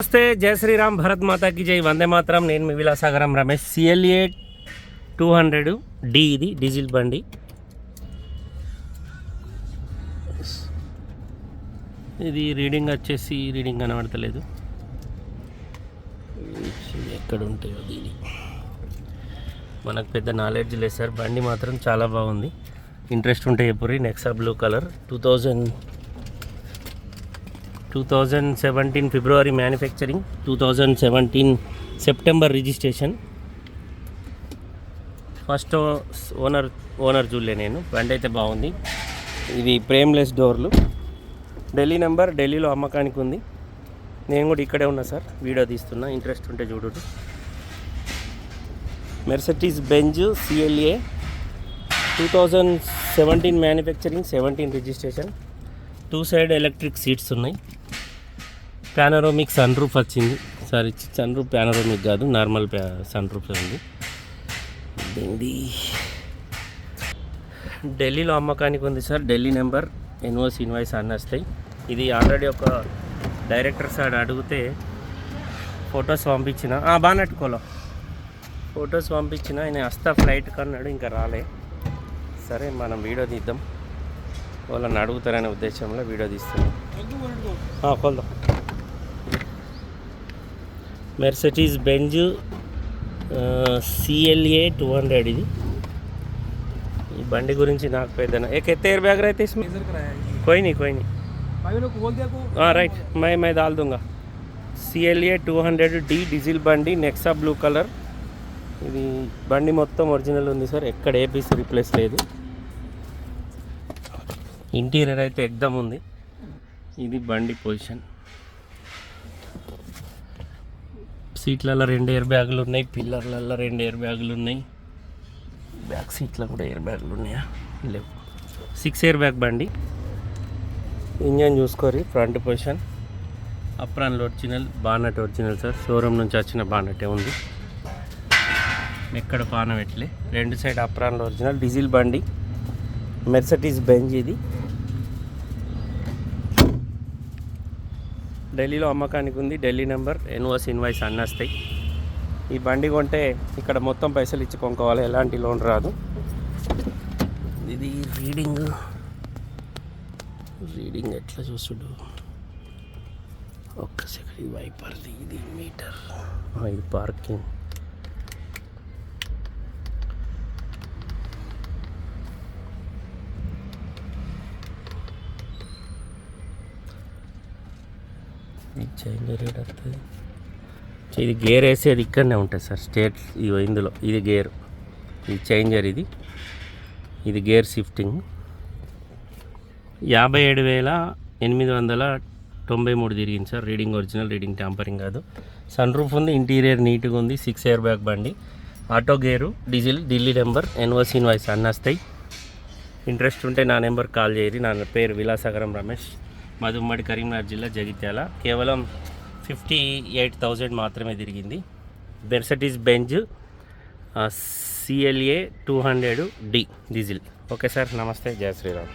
నమస్తే జయ శ్రీరామ్ భరత్ మాతాకి జై. వందే మాత్రం. నేను మీ Vilasagaram Ramesh. CLA two hundred D ఇది డీజిల్ బండి. ఇది రీడింగ్ వచ్చేసి రీడింగ్ కనబడతలేదు. ఎక్కడ ఉంటాయో దీని. మనకు పెద్ద నాలెడ్జ్ లేదు సార్. బండి మాత్రం చాలా బాగుంది. ఇంట్రెస్ట్ ఉంటే ఎప్పుడు Nexa blue colour two thousand two thousand seventeen February manufacturing two thousand seventeen September registration first owner owner చూడలే నేను. బండి అయితే బాగుంది. ఇది ప్రేమ్లెస్ డోర్లు ఢిల్లీ నెంబర్ ఢిల్లీలో అమ్మకానికి ఉంది. నేను కూడా ఇక్కడే ఉన్నా సార్. వీడియో తీస్తున్నా. ఇంట్రెస్ట్ ఉంటే చూడు. Mercedes Benz CLA two thousand seventeen manufacturing seventeen registration two side electric seats ఉన్నాయి. ప్యానరోమిక్ సన్ రూఫ్ వచ్చింది. సారీ సన్ రూఫ్ ప్యానరోమిక్ కాదు నార్మల్ సన్ రూఫ్ ఉంది. ఇది ఢిల్లీలో అమ్మకానికి ఉంది sir Delhi number NOCs invoice అన్నీ వస్తాయి ఇది ఆల్రెడీ ఒక డైరెక్టర్ సార్ అడిగితే ఫొటోస్ పంపించిన. బాగా ఫొటోస్ పంపించిన ఆయన వస్తా ఫ్లైట్ కన్నాడు ఇంకా రాలే. సరే మనం వీడియో తీద్దాం. వాళ్ళని అడుగుతారనే ఉద్దేశంలో వీడియో తీస్తున్నాను Mercedes Mercedes Benz CLA two hundred ఇది. ఈ బండి గురించి నాకు పెద్ద ఎత్తే ఎయిర్ బ్యాగ్ అయితే కోయిని కోయిని రైట్. మై మై దాల్దుంగా CLA two hundred D diesel బండి నెక్సా బ్లూ కలర్ ఇది బండి మొత్తం ఒరిజినల్ ఉంది సార్. ఎక్కడ ఏ పీస్ రీప్లేస్ లేదు. ఇంటీరియర్ అయితే ఎగ్దమ్ ఉంది. ఇది బండి పొజిషన్. సీట్లలో రెండు ఎయిర్ బ్యాగులు ఉన్నాయి పిల్లర్లలో రెండు ఎయిర్ బ్యాగులు ఉన్నాయి. బ్యాక్ సీట్లో కూడా ఎయిర్ బ్యాగులు ఉన్నాయా? లేవు. సిక్స్ ఎయిర్ బ్యాగ్ బండి. ఇంజన్ చూసుకోరి front position. అప్రాన్లు original bonnet original sir. Showroom నుంచి వచ్చిన బానటే ఉంది. ఎక్కడ పాన పెట్టలే రెండు సైడ్ అప్రాన్లు ఒరిజినల్ డీజిల్ బండి. మెర్సటీస్ బెంజ్ ఇది. ఢిల్లీలో అమ్మకానికి ఉంది ఢిల్లీ నెంబర్ ఎన్ఓస్ ఇన్వాయిస్ అన్నీ వస్తాయి ఈ బండి కొంటే ఇక్కడ మొత్తం పైసలు ఇచ్చి కొనుక్కోవాలి ఎలాంటి లోన్ రాదు. ఇది రీడింగ్. రీడింగ్ ఎట్లా చూసుడు ఒక్క సెకండ్ ఇది వైపర్ది ఇది మీటర్. ఇది పార్కింగ్. ఇది చేంజర్ వస్తుంది ఇది గేర్ వేసేది ఇక్కడనే ఉంటుంది సార్ స్టేట్ ఇది ఇందులో. ఇది గేర్. ఇది చేంజర్ ఇది. ఇది గేర్ షిఫ్టింగ్. యాభై ఏడు వేల ఎనిమిది వందల తొంభై మూడు తిరిగింది sir. Reading original reading tampering కాదు. సన్ రూఫ్ ఉంది ఇంటీరియర్ నీట్గా ఉంది సిక్స్ ఇయర్ బ్యాక్ బండి. Auto gear diesel Delhi number NOC invoice అన్నీ వస్తాయి ఇంట్రెస్ట్ ఉంటే నా నెంబర్ కాల్ చేయరు నా పేరు విలాసాగరం రమేష్. మధుమ్మడి కరీంనగర్ జిల్లా జగిత్యాల. కేవలం ఫిఫ్టీ ఎయిట్ థౌజండ్ మాత్రమే తిరిగింది. Mercedes Benz CLA two hundred D diesel. Okay sir నమస్తే జయ శ్రీరామ్.